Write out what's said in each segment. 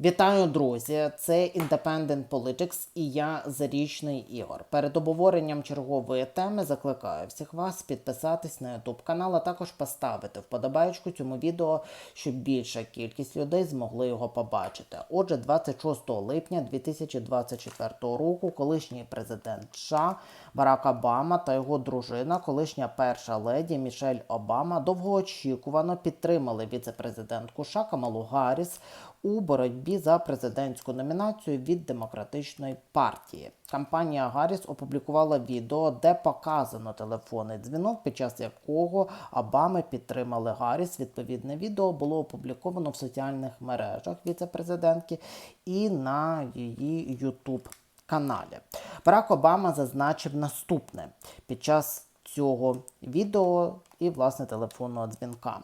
Вітаю, друзі! Це Independent Politics і я Зарічний Ігор. Перед обговоренням чергової теми закликаю всіх вас підписатись на YouTube канал, а також поставити вподобайку цьому відео, щоб більша кількість людей змогли його побачити. Отже, 26 липня 2024 року колишній президент США Барак Обама та його дружина, колишня перша леді Мішель Обама, довгоочікувано підтримали віце-президентку США Камалу Гарріс у боротьбі за президентську номінацію від демократичної партії. Кампанія Гарріс опублікувала відео, де показано телефонний дзвінок, під час якого Обами підтримали Гарріс. Відповідне відео було опубліковано в соціальних мережах віце-президентки і на її Ютуб каналі. Барак Обама зазначив наступне під час цього відео і власне телефонного дзвінка.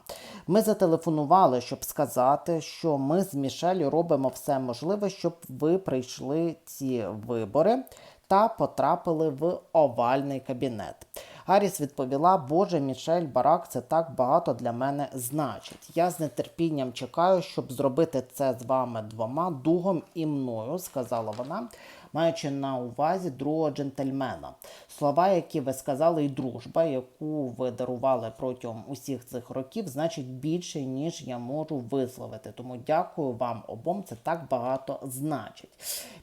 Ми зателефонували, щоб сказати, що ми з Мішель робимо все можливе, щоб ви прийшли ці вибори та потрапили в овальний кабінет. Гарріс відповіла: Боже, Мішель Барак, це так багато для мене значить. Я з нетерпінням чекаю, щоб зробити це з вами двома дугом і мною, сказала вона, маючи на увазі другого джентльмена. Слова, які ви сказали, і дружба, яку ви дарували протягом усіх цих років, значить більше, ніж я можу висловити. Тому дякую вам обом. Це так багато значить.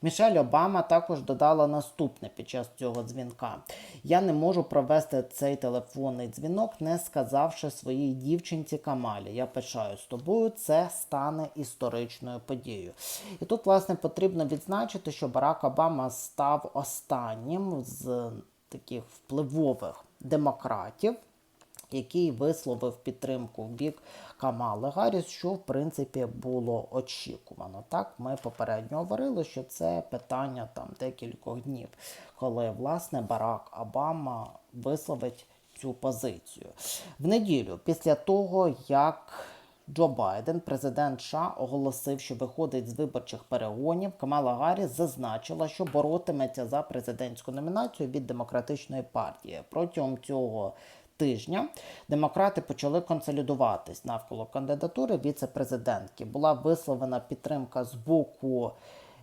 Мішель Обама також додала наступне під час цього дзвінка: я не можу провести цей телефонний дзвінок, не сказавши своїй дівчинці Камалі. Я пишаюсь тобою, це стане історичною подією. І тут, власне, потрібно відзначити, що Барак Обама став останнім з таких впливових демократів, який висловив підтримку в бік Камали Гарріс, що в принципі було очікувано. Так, ми попередньо говорили, що це питання там декількох днів, коли власне Барак Обама висловить цю позицію. В неділю, після того, як Джо Байден, президент США, оголосив, що виходить з виборчих перегонів. Камала Гарріс зазначила, що боротиметься за президентську номінацію від демократичної партії. Протягом цього тижня демократи почали консолідуватись навколо кандидатури віце-президентки. Була висловлена підтримка з боку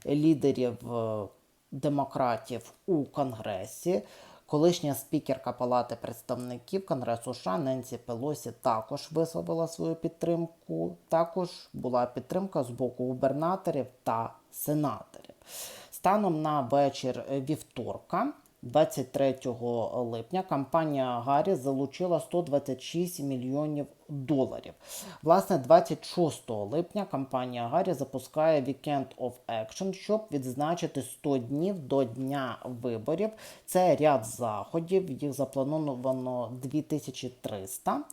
лідерів е, демократів у Конгресі. Колишня спікерка Палати представників Конгресу США Ненсі Пелосі також висловила свою підтримку. Також була підтримка з боку губернаторів та сенаторів. Станом на вечір вівторка, 23 липня, компанія Гаррі залучила 126 мільйонів доларів. Власне, 26 липня компанія Гаррі запускає Weekend of Action, щоб відзначити 100 днів до дня виборів. Це ряд заходів, їх заплановано 2300,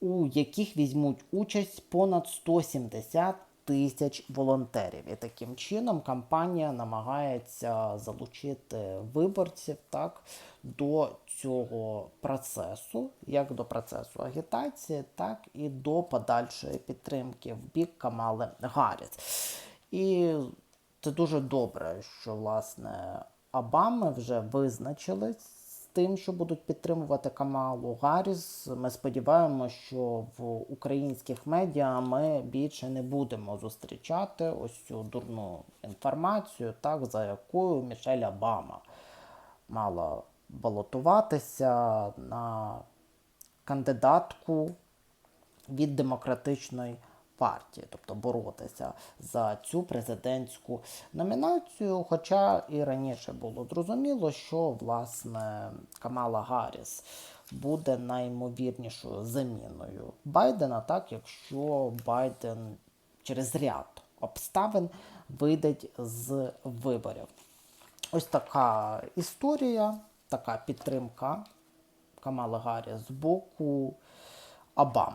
у яких візьмуть участь понад 170 тисяч волонтерів. І таким чином кампанія намагається залучити виборців так, до цього процесу, як до процесу агітації, так і до подальшої підтримки в бік Камали Гарріс. І це дуже добре, що власне Обами вже визначились тим, що будуть підтримувати Камалу Гарріс. Ми сподіваємося, що в українських медіа ми більше не будемо зустрічати ось цю дурну інформацію, так за якою Мішель Обама мала балотуватися на кандидатку від демократичної партії, тобто боротися за цю президентську номінацію. Хоча і раніше було зрозуміло, що власне Камала Гарріс буде наймовірнішою заміною Байдена, так якщо Байден через ряд обставин вийде з виборів. Ось така історія, така підтримка Камали Гарріс з боку Обам.